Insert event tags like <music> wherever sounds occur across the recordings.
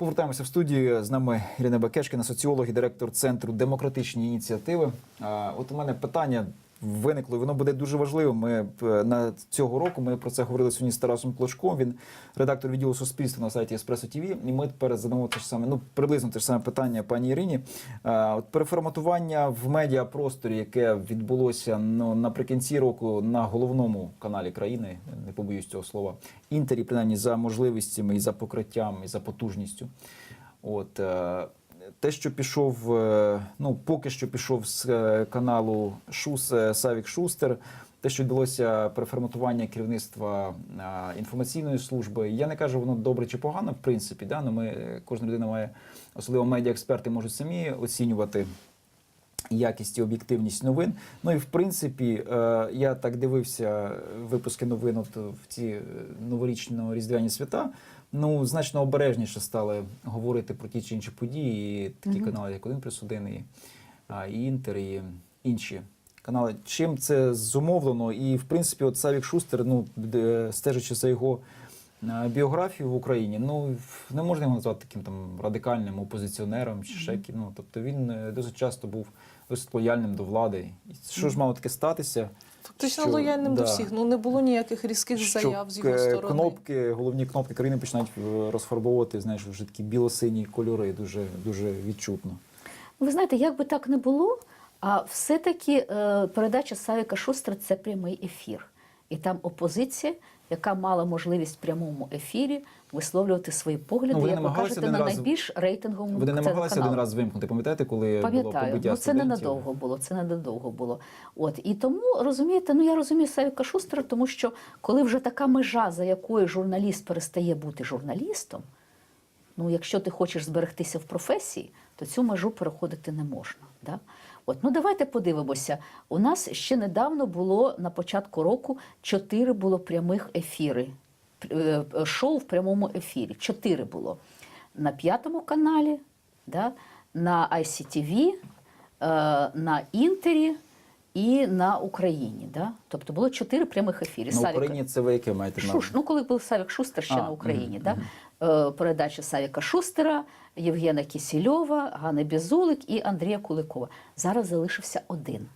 Повертаємося в студію. З нами Ірина Бакешкіна, соціолог і директор центру демократичні ініціативи. От у мене питання виникло, і воно буде дуже важливим. Ми е, на цього року ми про це говорили сьогодні з Тарасом Клочком. Він редактор відділу суспільства на сайті Еспресо ТВ. І ми тепер задамо те ж саме, ну приблизно те ж саме питання пані Ірині. А, От переформатування в медіапросторі, яке відбулося ну, наприкінці року на головному каналі країни, не побоюсь цього слова, інтері, принаймні за можливостями і за покриттям, і за потужністю. От е, те, що пішов, е, ну поки що пішов з е, каналу Шус е, Савік Шустер. Те, що відбулося переформатування керівництва інформаційної служби, я не кажу, воно добре чи погано, в принципі, да, но ми кожна людина має, особливо медіаексперти можуть самі оцінювати якість і об'єктивність новин. Ну і в принципі, я так дивився випуски новин от в ці е, новорічно-різдвяні свята. Ну, значно обережніше стали говорити про ті чи інші події. І такі канали, як один плюс один, і, і Інтер, і інші канали. Чим це зумовлено? І в принципі, от Савік Шустер, ну стежачи за його біографію в Україні, ну не можна його назвати таким там радикальним опозиціонером чи ще. Ну тобто він е, досить часто був досить лояльним до влади. І що ж мало таке статися? Фактично що- лояльним до всіх. Ну не було ніяких різких Що заяв з його е, сторони. кнопки, головні кнопки країни починають е, розфарбовувати, знаєш, вже такі біло-сині кольори, дуже дуже відчутно. Ви знаєте, як би так не було, а все-таки е, передача Савіка Шустера це прямий ефір. І там опозиція, яка мала можливість в прямому ефірі висловлювати свої погляди, Ну, як ви кажете, на раз- найбільш рейтинговому Вони намагалися телеканалу. один раз вимкнути. Пам'ятаєте, коли було Пам'ятаю, побиття ну це студентів? ненадовго було. Це ненадовго було. От і тому розумієте, ну я розумію Савіка Шустера, тому що коли вже така межа, за якою журналіст перестає бути журналістом, ну якщо ти хочеш зберегтися в професії, то цю межу переходити не можна. Да? От, ну давайте подивимося. У нас ще недавно було на початку року чотири було прямих ефіри. Е, е, Шоу в прямому ефірі. Чотири було на п'ятому каналі, да? на ICTV, е, на Інтері і на Україні. Да? Тобто було чотири прямих ефіри. На Савіка- Україні це ви яке маєте на? Шуш, ну коли був Савік Шустер ще А, на Україні, мгм, да? Е, передача Савіка Шустера, Євгена Кісільова, Ганни Безулик і Андрія Куликова. Зараз залишився один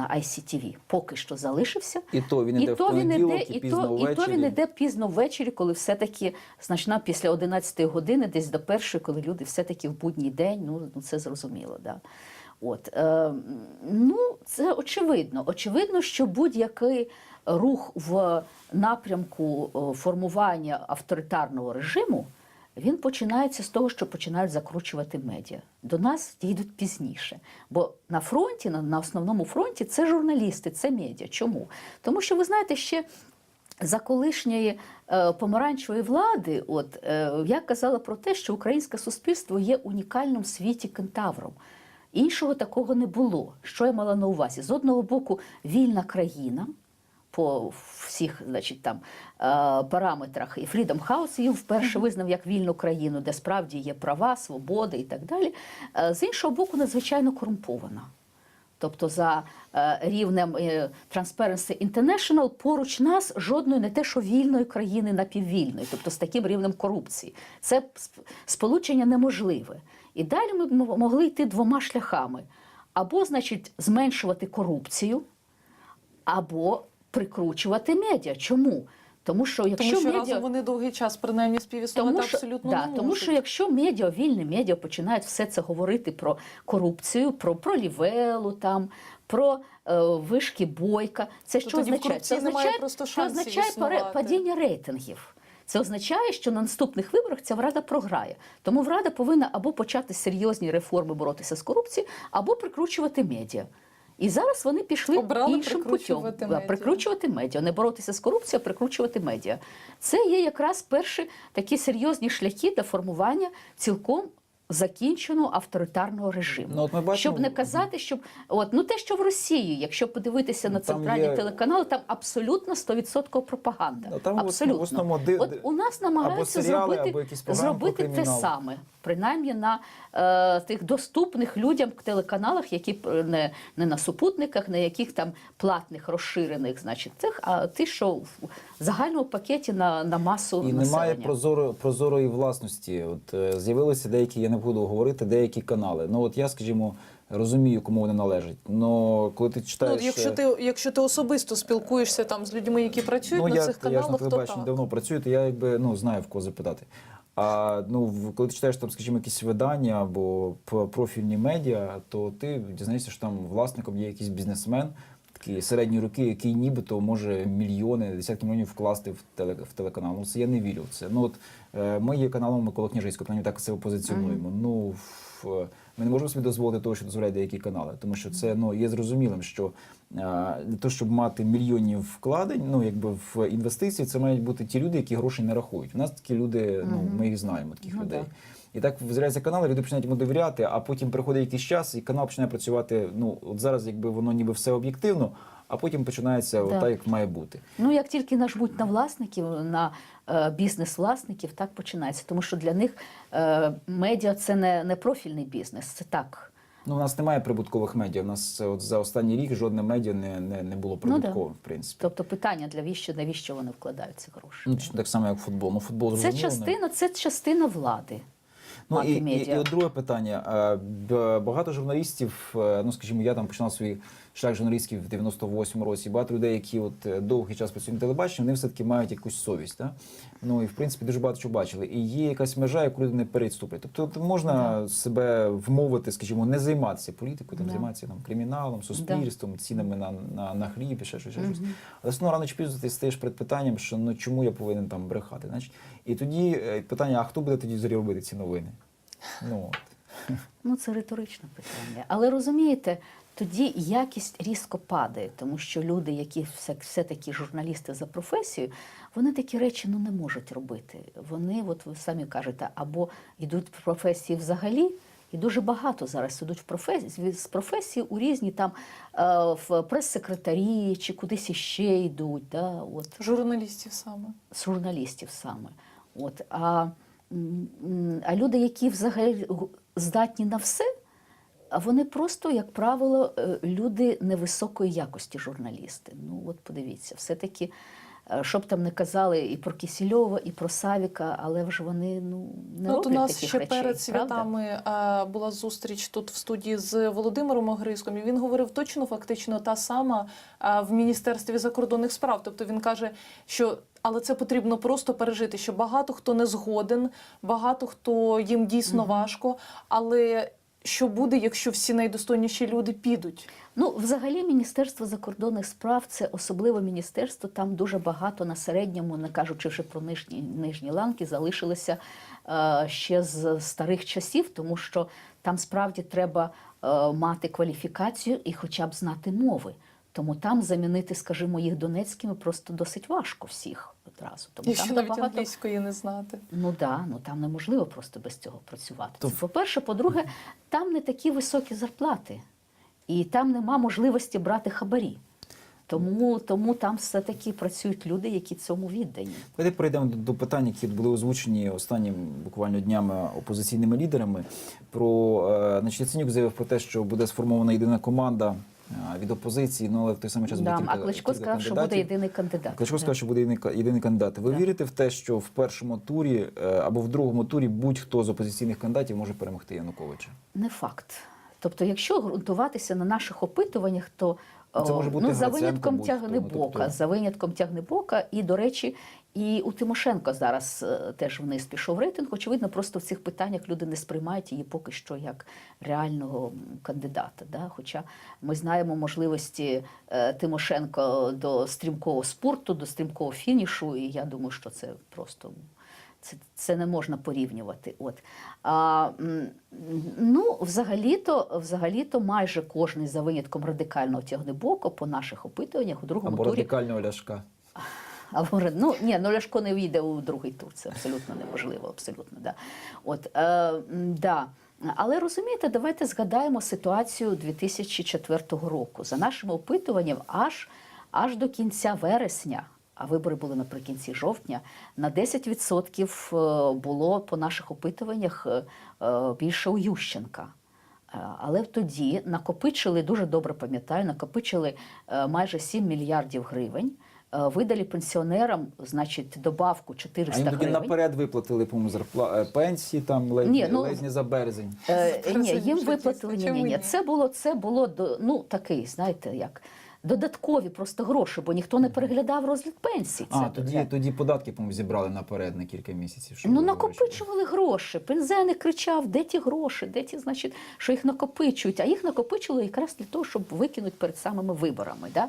на ICTV. Поки що залишився. І то він іде в то він іде, і і, пізно то, і то ввечері. він іде пізно ввечері, коли все-таки значна після 11 години, десь до першої, коли люди все-таки в будній день, ну, ну це зрозуміло. Да. От, е, ну, це очевидно. Очевидно, що будь-який рух в напрямку формування авторитарного режиму. Він починається з того, що починають закручувати медіа. До нас дійдуть пізніше. Бо на фронті, на, основному фронті, це журналісти, це медіа. Чому? Тому що ви знаєте, ще за колишньої е, помаранчевої влади, от е, я казала про те, що українське суспільство є унікальним в світі кентавром. Іншого такого не було. Що я мала на увазі? З одного боку, вільна країна по всіх значить, там, е, параметрах. І Freedom House її вперше визнав як вільну країну, де справді є права, свободи і так далі. Е, З іншого боку, надзвичайно корумпована. Тобто за е, рівнем Transparency International поруч нас жодної не те, що вільної країни напіввільної, тобто з таким рівнем корупції. Це сполучення неможливе. І далі ми могли йти двома шляхами: або, значить, зменшувати корупцію, або прикручувати медіа. Чому? Тому що якщо Тому що медіа... разом вони довгий час принаймні співіснувати Тому що, абсолютно да, не тому що якщо медіа, вільні медіа починають все це говорити про корупцію, про, про лівелу, там, про е, вишки бойка, це що тоді означає? Це означає, просто це означає існувати. падіння рейтингів. Це означає, що на наступних виборах ця влада програє. Тому влада повинна або почати серйозні реформи боротися з корупцією, або прикручувати медіа. І зараз вони пішли Обрали іншим путем. прикручувати путем медіа. прикручувати медіа, не боротися з корупцією, а прикручувати медіа. Це є якраз перші такі серйозні шляхи для формування цілком закінченого авторитарного режиму. Ну, от ми бачимо- Щоб не казати, щоб от ну те, що в Росії, якщо подивитися на Ну, там центральні є- телеканали, там абсолютно 100% пропаганда. Ну, там в абсолютно. основному ди- От у нас намагаються або серіали, зробити, або зробити те саме, принаймні на е, тих доступних людям телеканалах, які п- не, не на супутниках, на яких там платних розширених, значить, цих, а ті, що в загальному пакеті на, на масу І населення. немає прозоро, прозорої власності. От е, з'явилися деякі, я не буду говорити, деякі канали. Ну от я, скажімо, розумію, кому вони належать. Но коли ти Ну, якщо е, ти якщо ти особисто спілкуєшся там з людьми, які працюють на я, цих я ж на телебаченні давно працюю, то я якби ну знаю в кого запитати. А ну коли ти читаєш там, скажімо, якісь видання або профільні медіа, то ти дізнаєшся, що там власником є якийсь бізнесмен. Такі середні роки, який нібито може мільйони, десятки мільйонів вкласти в теле в телеканал. Ну це я не вірю в це. Ну от е, ми є каналом Микола Княжицького, принаймні так себе позиціонуємо. Ну в, ми не можемо собі дозволити того, що дозволяють деякі канали, тому що це ну є зрозумілим, що е, для того, щоб мати мільйонів вкладень, ну якби в інвестиції, це мають бути ті люди, які гроші не рахують. У нас такі люди, ну ми їх знаємо, таких Ну, людей. Так. І так з'являються канали, люди починають йому довіряти, а потім приходить якийсь час, і канал починає працювати. Ну от зараз, якби воно ніби все об'єктивно, а потім починається Да. так, як має бути. Ну, як тільки нажмуть на власників, на е, бізнес-власників, так починається. Тому що для них е, медіа це не, не профільний бізнес, це так. Ну, у нас немає прибуткових медіа. У нас е, от за останній рік жодне медіа не, не, не було Ну, да. в принципі. Тобто питання для віщо, навіщо вони вкладають ці гроші? Ну, так само, як футбол. Ну, футбол Це частина, це частина влади. Ну, і, і, і от друге питання. Багато журналістів, е, ну скажімо, я там починав свій шлях журналістський в 98 році. Багато людей, які от е, довгий час працюють на телебаченні, вони все-таки мають якусь совість. Да? Ну і в принципі дуже багато чого бачили. І є якась межа, яку люди не переступлять. Тобто можна себе вмовити, скажімо, не займатися політикою, там Да. займатися там криміналом, суспільством, цінами на, на, на хліб і ще щось. Ще щось. Мгм. Але все одно рано чи пізно ти стаєш перед питанням, що ну чому я повинен там брехати. Значить, і тоді е, питання: а хто буде тоді взагалі робити ці новини? Ну от. Ну, це риторичне питання. Але розумієте, тоді якість різко падає, тому що люди, які все, все-таки журналісти за професією, вони такі речі ну, не можуть робити. Вони, от ви самі кажете, або йдуть в професії взагалі. І дуже багато зараз ідуть в професії з професії у різні там е, в прес-секретарі чи кудись іще йдуть. Да, от Журналістів саме. з журналістів саме. От, а, а люди, які взагалі здатні на все, вони просто, як правило, е, люди невисокої якості журналісти. Ну, от подивіться, все-таки, е, що б там не казали і про Кісільова, і про Савіка, але ж вони ну, не Ну, от у нас ще речей, перед святами а, була зустріч тут в студії з Володимиром Огриском. І він говорив точно, фактично, та сама в міністерстві закордонних справ. Тобто він каже, що але це потрібно просто пережити. Що багато хто не згоден, багато хто їм дійсно важко. Але що буде, якщо всі найдостойніші люди підуть? Ну, взагалі, Міністерство закордонних справ це особливе міністерство. Там дуже багато на середньому, не кажучи вже про нижні, нижні ланки, залишилося е, ще з старих часів, тому що там справді треба е, мати кваліфікацію і хоча б знати мови. Тому там замінити, скажімо, їх донецькими просто досить важко всіх одразу. Тому І що там навіть набагато- англійської не знати. Ну да, ну там неможливо просто без цього працювати. То- Це по-перше, по-друге, там не такі високі зарплати, і там нема можливості брати хабарі. Тому, тому там все-таки працюють люди, які цьому віддані. Давайте перейдемо до, до питань, які були озвучені останніми буквально днями опозиційними лідерами. Про е, значить, Яценюк заявив про те, що буде сформована єдина команда від опозиції, ну але в той самий час буде Да, кілька, а Кличко кілька сказав, що буде єдиний кандидат. Кличко Да. сказав, що буде єдиний, єдиний кандидат. Ви да. вірите в те, що в першому турі е, або в другому турі будь-хто з опозиційних кандидатів може перемогти Януковича? Не факт. Тобто, якщо ґрунтуватися на наших опитуваннях, то Це може бути ну, за винятком будь-хто, ну, тягнебока, тобто- за винятком тягнебока, і, до речі, і у Тимошенко зараз е, теж вниз пішов рейтинг. Очевидно, просто в цих питаннях люди не сприймають її поки що як реального кандидата. Да? Хоча ми знаємо можливості е, Тимошенко до стрімкого спорту, до стрімкого фінішу, і я думаю, що це просто. Це, це не можна порівнювати. От. А, ну, взагалі-то, взагалі-то майже кожний за винятком радикального тягнебока по наших опитуваннях у другому Або турі. радикального ляшка? Або, ну, ні, ну Ляшко не війде у другий тур, це абсолютно неможливо, абсолютно, да. От, е, да. Але розумієте, давайте згадаємо ситуацію 2004 року. За нашим опитуванням, аж, аж до кінця вересня, а вибори були наприкінці жовтня, на 10% було по наших опитуваннях е, е, більше у Ющенка. Е, Але тоді накопичили, дуже добре пам'ятаю, накопичили е, майже 7 мільярдів гривень. е, Видали пенсіонерам, значить, добавку А 400 їм тоді гривень. наперед виплатили, по-моєму, зарпла... е, пенсії там ледь, Ні, ну, ледь не за березень. Е, ні, їм виплатили ні, ні, ні. ні? Це було це було до ну такий, знаєте, як додаткові просто гроші, бо ніхто не переглядав розгляд пенсій. Це А, тоді, тоді податки, по-моєму, зібрали наперед на кілька місяців. щоб Ну накопичували гроші. Пензеник кричав, де ті гроші, де ті, значить, що їх накопичують. А їх накопичили якраз для того, щоб викинути перед самими виборами. Да?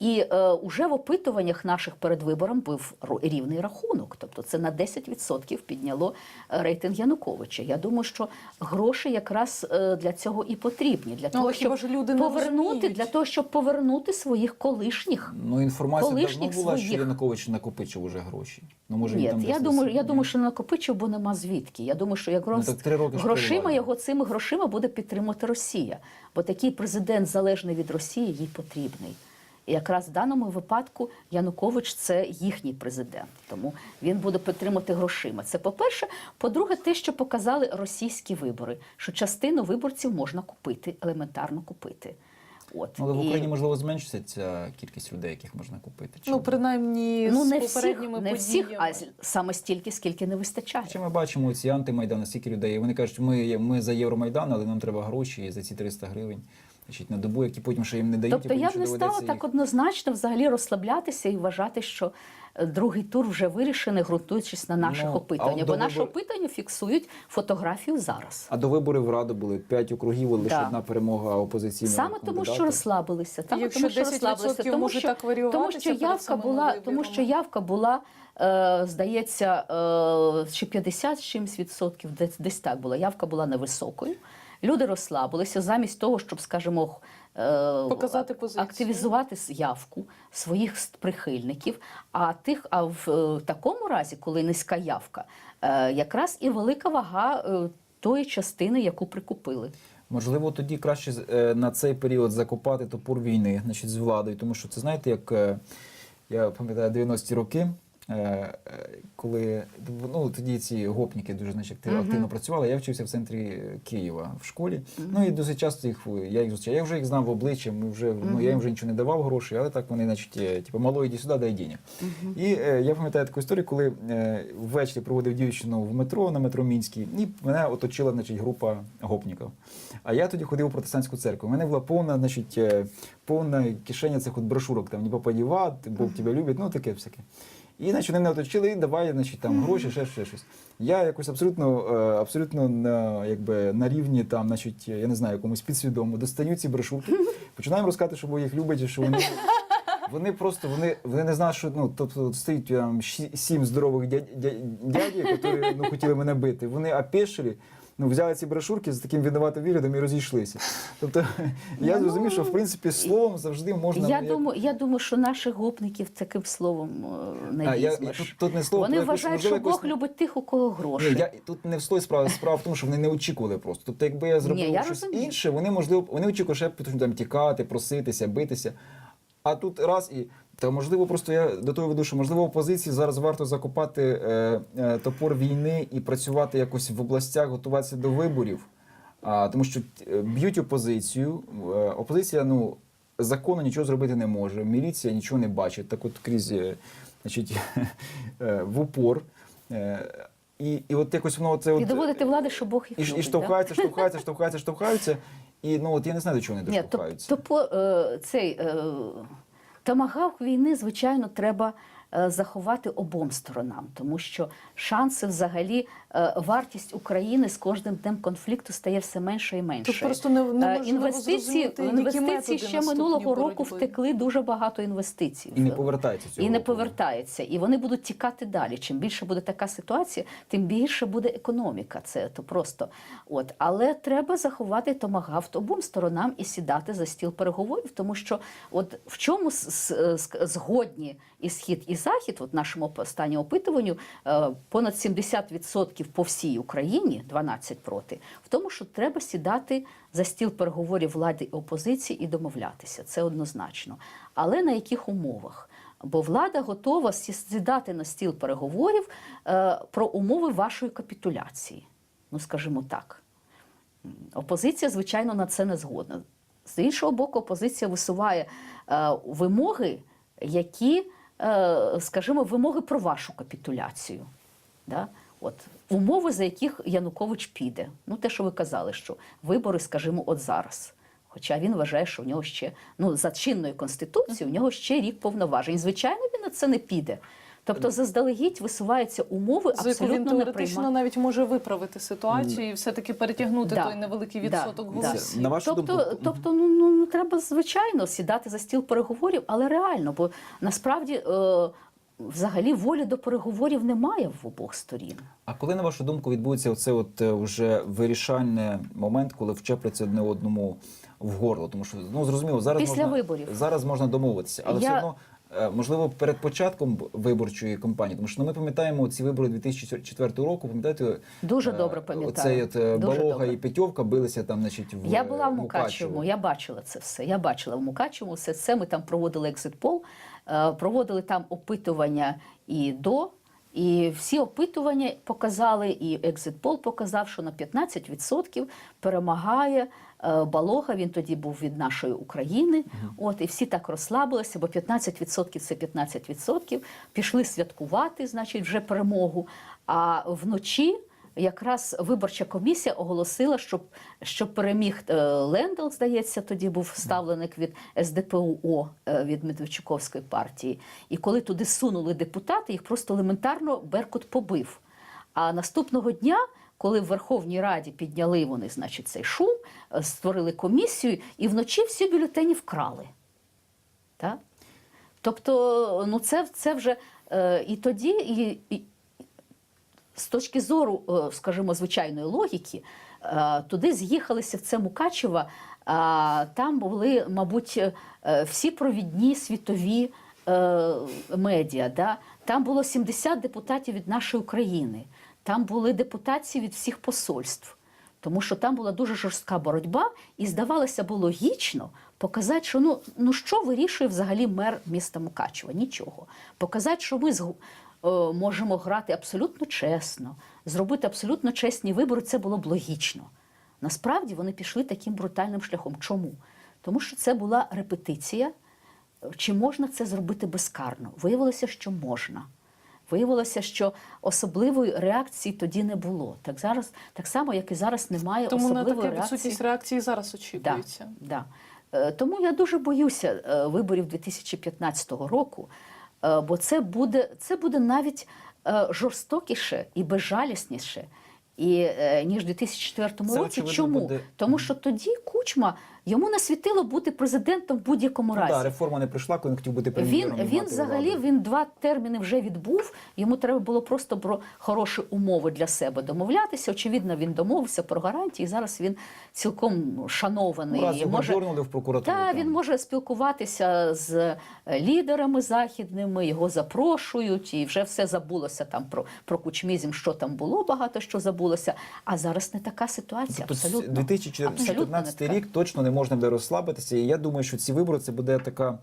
І е, уже в опитуваннях наших перед вибором був рівний рахунок. Тобто це на 10% підняло е, рейтинг Януковича. Я думаю, що гроші якраз е, для цього і потрібні. Для того, але хіба щоб ж люди повернути, для того, щоб повернути своїх колишніх. Ну, інформація давно Колишніх була, що. Янукович накопичив уже гроші. Ну, може, він Ні, там я думаю, я думаю, що не накопичив, бо нема звідки. Я думаю, що якраз Ну, так три роки грошима його цими грошима буде підтримувати Росія. Бо такий президент залежний від Росії їй потрібний. І якраз в даному випадку Янукович це їхній президент, тому він буде підтримувати грошима. Це по-перше. По-друге, те, що показали російські вибори, що частину виборців можна купити, елементарно купити. От Але в І- Україні, можливо, зменшиться ця кількість людей, яких можна купити. Чи Ну, принаймні, ну з не всіх, попередніми не всіх, подіями. а з- саме стільки, скільки не вистачає. Чи ми бачимо ці антимайдани, стільки людей, вони кажуть, ми, ми за Євромайдан, але нам треба гроші за ці 300 гривень значить, на добу, які потім ще їм не дають. Тобто я б не стала так однозначно взагалі розслаблятися і вважати, що е, другий тур вже вирішений, ґрунтуючись на наших Ну, опитаннях. Бо до наші вибор- опитання фіксують фотографію зараз. А до виборів в Раду були 5 округів, лише Да. одна перемога опозиційного Саме тому, що розслабилися. Саме Якщо тому, що розслабилися, тому що, так тому що явка була, тому що явка була, е, здається, е, чи 50 з чимось відсотків, десь, десь так була. Явка була невисокою. Люди розслабилися замість того, щоб, скажімо, е, Показати позицію. активізувати явку своїх прихильників. А тих, а в е, такому разі, коли низька явка, е, якраз і велика вага тої частини, яку прикупили. Можливо, тоді краще на цей період закопати топор війни, значить, з владою, тому що це знаєте, як я пам'ятаю 90-ті роки. Е, е, Коли ну тоді ці гопніки дуже значить, активно, активно працювали, я вчився в центрі Києва в школі. Ну і досить часто їх я їх зустрічав. Я вже їх знав в обличчя. Ми вже ну я їм вже нічого не давав грошей, але так вони, значить, типу, мало йди сюди, дай денег. І е, я пам'ятаю таку історію, коли е, ввечері проводив дівчину в метро на метро Мінській, і мене оточила значить, група гопників. А я тоді ходив у протестантську церкву. У мене була повна, значить, е, повна кишеня цих от брошурок, там не попадіва, Бог тебе любить, ну таке всяке. І значить, вони мене оточили, і давай значить, там, гроші, ще, ще щось. Я якось абсолютно, е, абсолютно на, якби, на рівні, там, значить, я не знаю, якомусь підсвідомо, достаю ці брошурки, починаємо розказати, що Бог їх любить, і що вони. Вони просто вони, вони не знають, що ну, тобто стоїть там сім здорових дядь, дядь, дядів, які ну, хотіли мене бити. Вони опешили, ну, взяли ці брошурки з таким винуватим виглядом і розійшлися. Тобто я зрозумів, що в принципі словом завжди можна. Я як- думаю, я думаю, що наших гопників таким словом е, не А, я, тут, тут не слово, Вони вважають, що Бог якусь- любить тих, у кого гроші. Ні, я тут не в той справа. Справа в тому, що вони не очікували просто. Тобто, якби я зробив Ні, я щось розумію. інше, вони можливо вони очікували, що я там тікати, проситися, битися. А тут раз і та можливо, просто я до того веду, що можливо опозиції зараз варто закопати е, е, топор війни і працювати якось в областях, готуватися до виборів. А, тому що е, б'ють опозицію. Е, опозиція, ну закону нічого зробити не може. Міліція нічого не бачить. Так от крізь е, значить, <laughs> е, в упор. Е, і, і от якось воно це І доводити влади, що Бог їх і, любить. і штовхаються, штовхаються, штовхаються, штовхаються. І ну от я не знаю, до чого вони доштовхаються. то е, цей е, томагавк війни, звичайно, треба заховати обом сторонам, тому що шанси взагалі, е, вартість України з кожним днем конфлікту стає все менше і менше. Тут просто не- Е, інвестиції, інвестиції ще минулого року боротьби. втекли дуже багато інвестицій. І не повертається цього. І не повертається, і вони будуть тікати далі. Чим більше буде така ситуація, тим більше буде економіка. Це то просто. От але треба заховати томагавт обом сторонам і сідати за стіл переговорів, тому що от в чому згодні і схід і захід, от нашому останньому опитуванню, е, понад 70% по всій Україні, 12 проти, в тому, що треба сідати за стіл переговорів влади і опозиції і домовлятися. Це однозначно. Але на яких умовах? Бо влада готова сідати на стіл переговорів е, про умови вашої капітуляції. Ну, скажімо так. Опозиція, звичайно, на це не згодна. З іншого боку, опозиція висуває е, вимоги, які, скажімо, вимоги про вашу капітуляцію. Да? От, умови, за яких Янукович піде. Ну, те, що ви казали, що вибори, скажімо, от зараз. Хоча він вважає, що в нього ще, ну, за чинною конституцією, у нього ще рік повноважень. Звичайно, він на це не піде. Тобто, заздалегідь висуваються умови За яку він теоретично навіть може виправити ситуацію і все-таки перетягнути Да, той невеликий відсоток да. голосів. На вашу тобто, думку, тобто ну, ну, ну, треба звичайно сідати за стіл переговорів, але реально, бо насправді е, взагалі волі до переговорів немає в обох сторін. А коли, на вашу думку, відбудеться оце от е, вже вирішальний момент, коли вчепляться одне одному в горло? Тому що ну зрозуміло, зараз Після можна, виборів. зараз можна домовитися, але Я- все одно. Е, Можливо, перед початком виборчої кампанії, тому що ну, ми пам'ятаємо ці вибори 2004 року. Пам'ятаєте, Дуже е, добре пам'ятаю. Оцей от е, Балога добре. і Петьовка билися там, значить, в Я була в Мукачевому, я бачила це все. Я бачила в Мукачевому все це. Ми там проводили екзит-пол, проводили там опитування і до. І всі опитування показали, і екзит-пол показав, що на 15% перемагає Балога. Він тоді був від нашої України. От і всі так розслабилися, бо 15% це 15%. Пішли святкувати, значить, вже перемогу. А вночі якраз виборча комісія оголосила, що, що переміг е, Лендел, здається, тоді був ставленик від СДПУО е, від Медведчуковської партії. І коли туди сунули депутати, їх просто елементарно Беркут побив. А наступного дня, коли в Верховній Раді підняли вони, значить, цей шум, е, створили комісію, і вночі всі бюлетені вкрали. Так? Тобто, ну це, це вже е, і тоді, і, і, з точки зору, е, скажімо, звичайної логіки, е, туди з'їхалися в це Мукачево, а там були, мабуть, е, всі провідні світові е, медіа. Да? Там було 70 депутатів від нашої України, там були депутації від всіх посольств. Тому що там була дуже жорстка боротьба, і здавалося б логічно показати, що ну, ну що вирішує взагалі мер міста Мукачева? Нічого. Показати, що ми е, можемо грати абсолютно чесно, зробити абсолютно чесні вибори, це було б логічно. Насправді вони пішли таким брутальним шляхом. Чому? Тому що це була репетиція. Чи можна це зробити безкарно? Виявилося, що можна. Виявилося, що особливої реакції тоді не було. Так зараз, так само, як і зараз немає Тому на таке реакції. відсутність реакції зараз очікується. да. Е, Тому я дуже боюся е, виборів 2015 року, е, бо це буде, це буде навіть жорстокіше і безжалісніше. І, ніж у 2004 Це, році. Чому? буде- Тому що тоді Кучма йому не світило бути президентом в будь-якому Ну, разі. да, реформа не прийшла, коли він хотів бути Він, прем'єром. і він взагалі владу. він два терміни вже відбув. Йому треба було просто про хороші умови для себе домовлятися. Очевидно, він домовився про гарантії. Зараз він цілком шанований. Раз і може, в прокуратуру. та він може спілкуватися з е, лідерами західними, його запрошують, і вже все забулося там про, про кучмізм, що там було, багато що забулося. А зараз не така ситуація. Тобто абсолютно. 2014 Абсолютно рік точно не можна буде розслабитися. І я думаю, що ці вибори це буде така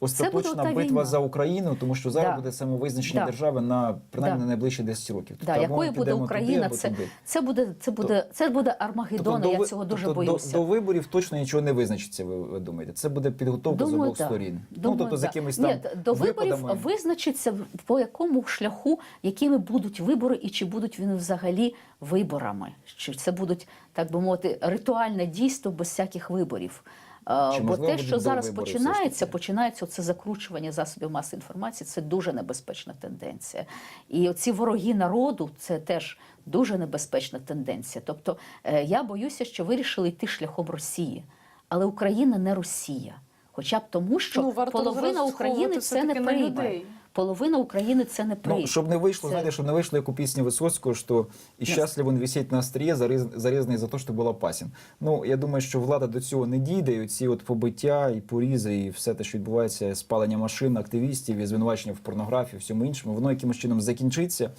остаточна битва війна. за Україну, тому що зараз Да. буде самовизначення Да. держави на принаймні Да. на найближчі 10 років. Да, або якою буде Україна, туди, це, туди. це буде це буде це буде Армагеддон. до я цього дуже тобто боюся. До, до виборів точно нічого не визначиться. Ви, ви думаєте? Це буде підготовка з обох да. сторін. Думаю, ну тобто з да. якимись там Ні, до виборів випадами. визначиться по якому шляху, якими будуть вибори, і чи будуть вони взагалі виборами. Чи це будуть так би мовити ритуальне дійство без всяких виборів. Е, Чи, Бо те, що зараз починається, починається це закручування засобів масової інформації. Це дуже небезпечна тенденція. І оці вороги народу це теж дуже небезпечна тенденція. Тобто е, я боюся, що вирішили йти шляхом Росії, але Україна не Росія. Хоча б тому, що Ну, варто половина України це не все-таки прийме. Половина України це не прийме. Ну, щоб не вийшло, Це- знаєте, щоб не вийшло, як у пісні Висоцького, що і Ясно. щасливо він висить на остріє, зарізаний за те, що була пасін. Ну, я думаю, що влада до цього не дійде, і ці от побиття, і порізи, і все те, що відбувається, спалення машин, активістів, і звинувачення в порнографії, всьому іншому, воно якимось чином закінчиться.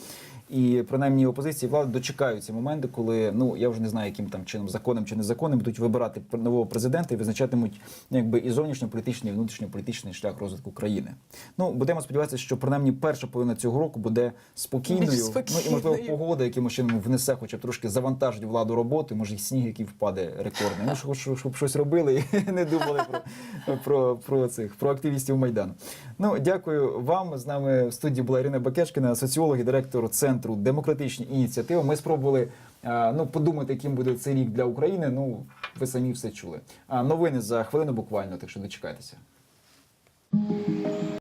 І принаймні опозиції влади дочекаються моменти, коли ну я вже не знаю, яким там чином законом чи незаконним будуть вибирати нового президента і визначатимуть ну, якби і зовнішньополітичний, і внутрішньополітичний шлях розвитку країни. Ну будемо сподіватися, що принаймні перша половина цього року буде спокійною. Більш Ну і можливо погода якимось чином внесе, хоча б трошки завантажить владу роботи, може і сніг, який впаде рекордний. Ну щоб, щоб, щоб щось робили і <laughs> не думали про, про, про цих про активістів майдану. Ну дякую вам. З нами в студії була Ірина Бакешкіна, соціолог і директор центру центру, демократичні ініціативи. Ми спробували е, ну подумати, яким буде цей рік для України. Ну ви самі все чули. А Новини за хвилину буквально, так що дочекайтеся.